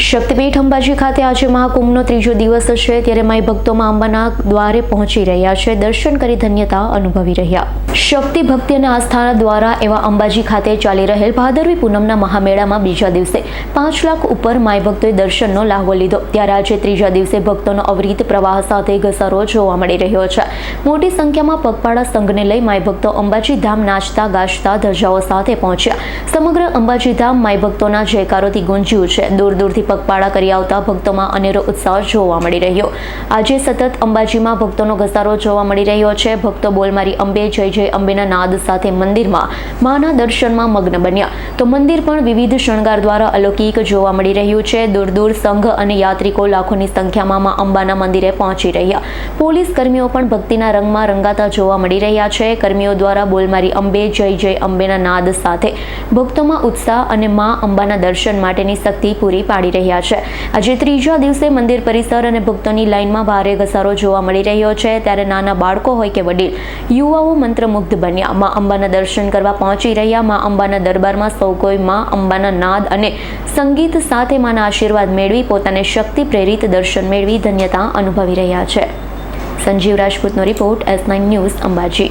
શક્તિપીઠ અંબાજી ખાતે આજે મહાકુંભનો ત્રીજો દિવસ છે, ત્યારે માઈ ભક્તોમાં અંબાના દ્વારે પહોંચી રહ્યા છે, દર્શન કરી ધન્યતા અનુભવી રહ્યા. શક્તિ, ભક્તિ અને આસ્થા દ્વારા એવા અંબાજી ખાતે ચાલી રહેલ ભાદરવી પૂનમના મહામેળામાં બીજા દિવસે પાંચ લાખ ઉપર માઈ ભક્તોએ દર્શનનો લાહવો લીધો. ત્યારે આજે ત્રીજા દિવસે ભક્તોનો અવિરત પ્રવાહ સાથે ઘસારો જોવા મળી રહ્યો છે. મોટી સંખ્યામાં પગપાળા સંઘને લઈ માઈ ભક્તો અંબાજી ધામ નાચતા, ગાજતા, ધજાઓ સાથે પહોંચ્યા. સમગ્ર અંબાજી ધામ માઈ ભક્તોના જયકારોથી ગુંજ્યું છે. દૂર દૂરથી પગપાળા કરી આવતા ભક્તોમાં અનેરો ઉત્સાહ જોવા મળી રહ્યો. આજે સતત અંબાજીમાં ભક્તોનો ઘસારો જોવા મળી રહ્યો છે. ભક્તો બોલમારી અંબે, જય જય, અંબેના નાદ સાથે મંદિરમાં માના દર્શનમાં મગ્ન બન્યા. તો મંદિર પણ વિવિધ શણગાર દ્વારા અલૌકિક જોવા મળી રહ્યું છે. દૂર દૂર સંઘ અને યાત્રિકો લાખોની સંખ્યામાં મા અંબાના મંદિરે પહોંચી રહ્યા. પોલીસ કર્મીઓ પણ ભક્તિના રંગમાં રંગાતા જોવા મળી રહ્યા છે. કર્મીઓ દ્વારા બોલમારી અંબે, જય જય, અંબેના નાદ સાથે ભક્તોમાં ઉત્સાહ અને મા અંબાના દર્શન માટેની શક્તિ પૂરી પાડી રહ્યા છે. આજે ત્રીજા દિવસે મંદિર પરિસર અને ભક્તોની લાઇનમાં ભારે ઘસારો જોવા મળી રહ્યો છે. ત્યારે નાના બાળકો હોય કે વડીલ, યુવાઓ મંત્રમુગ્ધ બન્યા. મા અંબાના દર્શન કરવા પહોંચી રહ્યા. મા અંબાના દરબારમાં સૌ કોઈ મા અંબાના નાદ અને સંગીત સાથે માના આશીર્વાદ મેળવી પોતાને શક્તિ પ્રેરિત દર્શન મેળવી ધન્યતા અનુભવી રહ્યા છે. Sanjeev રાજપૂતનો report S nine news Ambaji.